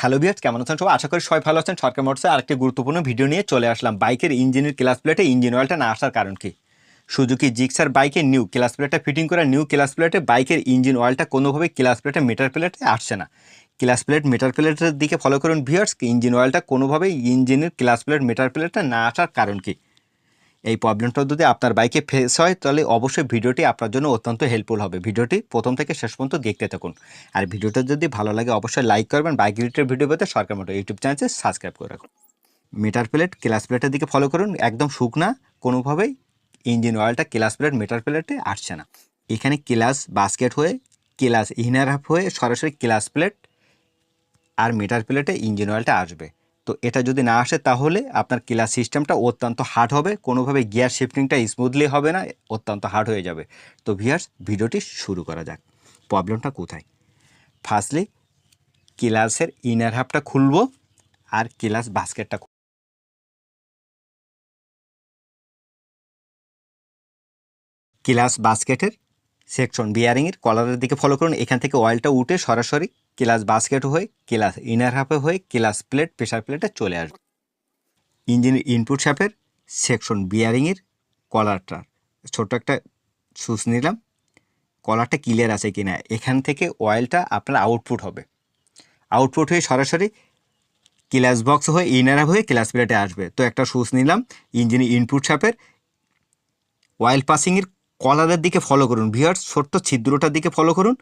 Hello বিয়ার্স কেমন আছেন সবাই? আশা করি সবাই ভালো আছেন। সরকার মোটরসে আরেকটি গুরুত্বপূর্ণ ভিডিও নিয়ে চলে আসলাম। বাইকের ইঞ্জিনের ক্লাস প্লেটে ইঞ্জিন অয়েলটা না আসার কারণ কি? সুজুকি জিক্সার বাইকে নিউ ক্লাস প্লেটটা ফিটিং করা নিউ ক্লাস প্লেটে বাইকের ইঞ্জিন অয়েলটা কোনোভাবে ক্লাস প্লেটে মিটার প্লেটে আসছে না। ক্লাস প্লেট মিটার প্লেটের দিকে ফলো করুন ভিয়ার্স ইঞ্জিন অয়েলটা কোনোভাবেই ইঞ্জিনের ক্লাস প্লেট মিটার প্লেটে না আসার কারণ কি? এই প্রবলেমটা যদি আপনার বাইকে ফেস হয়, তাহলে অবশ্যই ভিডিওটি আপনার জন্য অত্যন্ত হেল্পফুল হবে। ভিডিওটি প্রথম থেকে শেষ পর্যন্ত দেখতে থাকুন। আর ভিডিওটা যদি ভালো লাগে, অবশ্যই লাইক করবেন। বাইক রিলেটেড ভিডিও পেতে সরকার মতো ইউটিউব চ্যানেলকে সাবস্ক্রাইব করে রাখুন। মিটার প্লেট ক্লাস প্লেটের দিকে ফলো করুন। একদম শুকনা, কোনোভাবেই ইঞ্জিন অয়েলটা ক্লাস প্লেট মিটার প্লেটে আসছে না। এখানে ক্লাস বাস্কেট হয়ে ক্লাস ইনার হাফ হয়ে সরাসরি ক্লাস প্লেট আর মিটার প্লেটে ইঞ্জিন অয়েলটা আসবে। তো এটা যদি না আসে তাহলে আপনার ক্লাস সিস্টেমটা অত্যন্ত হার্ড হবে। কোনোভাবে গিয়ার শিফটিংটা স্মুথলি হবে না, অত্যন্ত হার্ড হয়ে যাবে। তো ভিয়ার্স ভিডিওটি শুরু করা যাক। প্রবলেমটা কোথায়? ফার্স্টলি ক্লাসের ইনার হাফটা খুলবো আর ক্লাস বাস্কেটটা। ক্লাস বাস্কেটের সেকশন বিয়ারিংয়ের কলারের দিকে ফলো করুন। এখান থেকে অয়েলটা উঠে সরাসরি ক্লাস বাস্কেট হয়ে, ক্লাস ইনার হাফে হয়ে, ক্লাস প্লেট প্রেশার প্লেটে চলে আসবে। ইঞ্জিনের ইনপুট শ্যাপের সেকশন বিয়ারিংয়ের কলারটার ছোট্ট একটা সুচ নিলাম। কলারটা ক্লিয়ার আছে কিনা? এখান থেকে অয়েলটা আপনার আউটপুট হবে। আউটপুট হয়ে সরাসরি ক্লাস বক্স হয়ে ইনার হয়ে ক্লাস প্লেটে আসবে। তো একটা সুচ নিলাম ইঞ্জিনের ইনপুট শ্যাপের অয়েল পাসিংয়ের কলারের দিকে ফলো করুন। ভিয়ার্স ছোট্ট ছিদ্রটার দিকে ফলো করুন।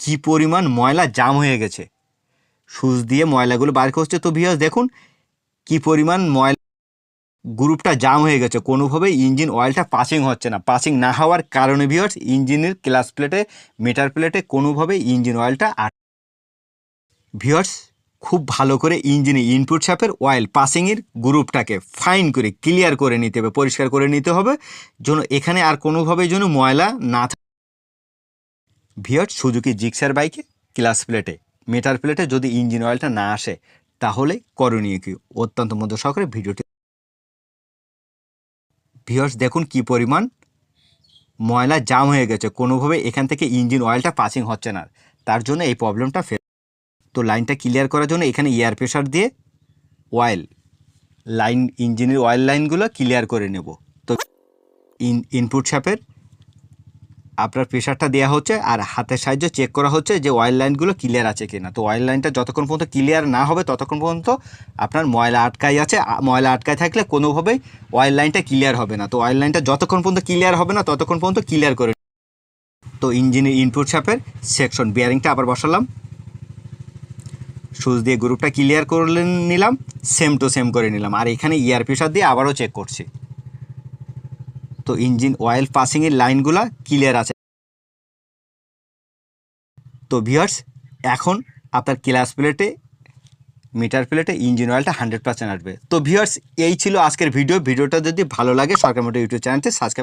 কি পরিমাণ ময়লা জাম হয়ে গেছে। সুচ দিয়ে ময়লাগুলো বার করছে। তো ভিয়ার্স দেখুন কি পরিমাণ ময়লা গ্রুপটা জাম হয়ে গেছে। কোনোভাবে ইঞ্জিন অয়েলটা পাসিং হচ্ছে না। পাসিং না হওয়ার কারণে ভিয়ার্স ইঞ্জিনের ক্লাস প্লেটে মিটার প্লেটে কোনোভাবে ইঞ্জিন অয়েলটা আট ভিয়ার্স খুব ভালো করে ইঞ্জিনে ইনপুট শ্যাপের অয়েল পাসিংয়ের গ্রুপটাকে ফাইন করে ক্লিয়ার করে নিতে হবে, পরিষ্কার করে নিতে হবে, যেন এখানে আর কোনোভাবে যেন ময়লা না থাকে ভিয়ার্স সুজুকি জিক্সার বাইকে ক্লাস প্লেটে মেটার প্লেটে যদি ইঞ্জিন অয়েলটা না আসে, তাহলে করণীয় কি? অত্যন্ত মধ্য সহকারে ভিডিওটি ভিউয়ার্স দেখুন কি পরিমাণ ময়লা জাম হয়ে গেছে। কোনোভাবে এখান থেকে ইঞ্জিন অয়েলটা পাসিং হচ্ছে না। তার জন্য এই প্রবলেমটা তো লাইনটা ক্লিয়ার করার জন্য এখানে এয়ার প্রেশার দিয়ে অয়েল লাইন ইঞ্জিনের অয়েল লাইনগুলো ক্লিয়ার করে নেব। তো ইন ইনপুট শ্যাপের আপনার প্রেশারটা দেওয়া হচ্ছে আর হাতের সাহায্যে চেক করা হচ্ছে যে অয়েল লাইনগুলো ক্লিয়ার আছে কিনা। তো অয়েল লাইনটা যতক্ষণ পর্যন্ত ক্লিয়ার না হবে, ততক্ষণ পর্যন্ত আপনার ময়লা আটকাই আছে। ময়লা আটকায় থাকলে কোনোভাবেই অয়েল লাইনটা ক্লিয়ার হবে না। তো অয়েল লাইনটা যতক্ষণ পর্যন্ত ক্লিয়ার হবে না, ততক্ষণ পর্যন্ত ক্লিয়ার করে তো ইঞ্জিনের ইনপুট শ্যাপের সেকশন বিয়ারিংটা আবার বসালাম। সুচ দিয়ে গ্রুপটা ক্লিয়ার করে নিলাম সেম টু সেম করে নিলাম। আর এখানে ইয়ার প্রেশার দিয়ে আবারও চেক করছি। তো ইঞ্জিন অয়েল পাসিংয়ের লাইনগুলা ক্লিয়ার আছে। তো ভিউয়ার্স এখন আপনার ক্লাস প্লেটে মিটার প্লেটে ইঞ্জিন অয়েলটা হান্ড্রেড পার্সেন্ট আসবে। তো ভিউয়ার্স এই ছিল আজকের ভিডিও ভিডিওটা যদি ভালো লাগে, সরকার মোটর ইউটিউব চ্যানেলটি সাবস্ক্রাইব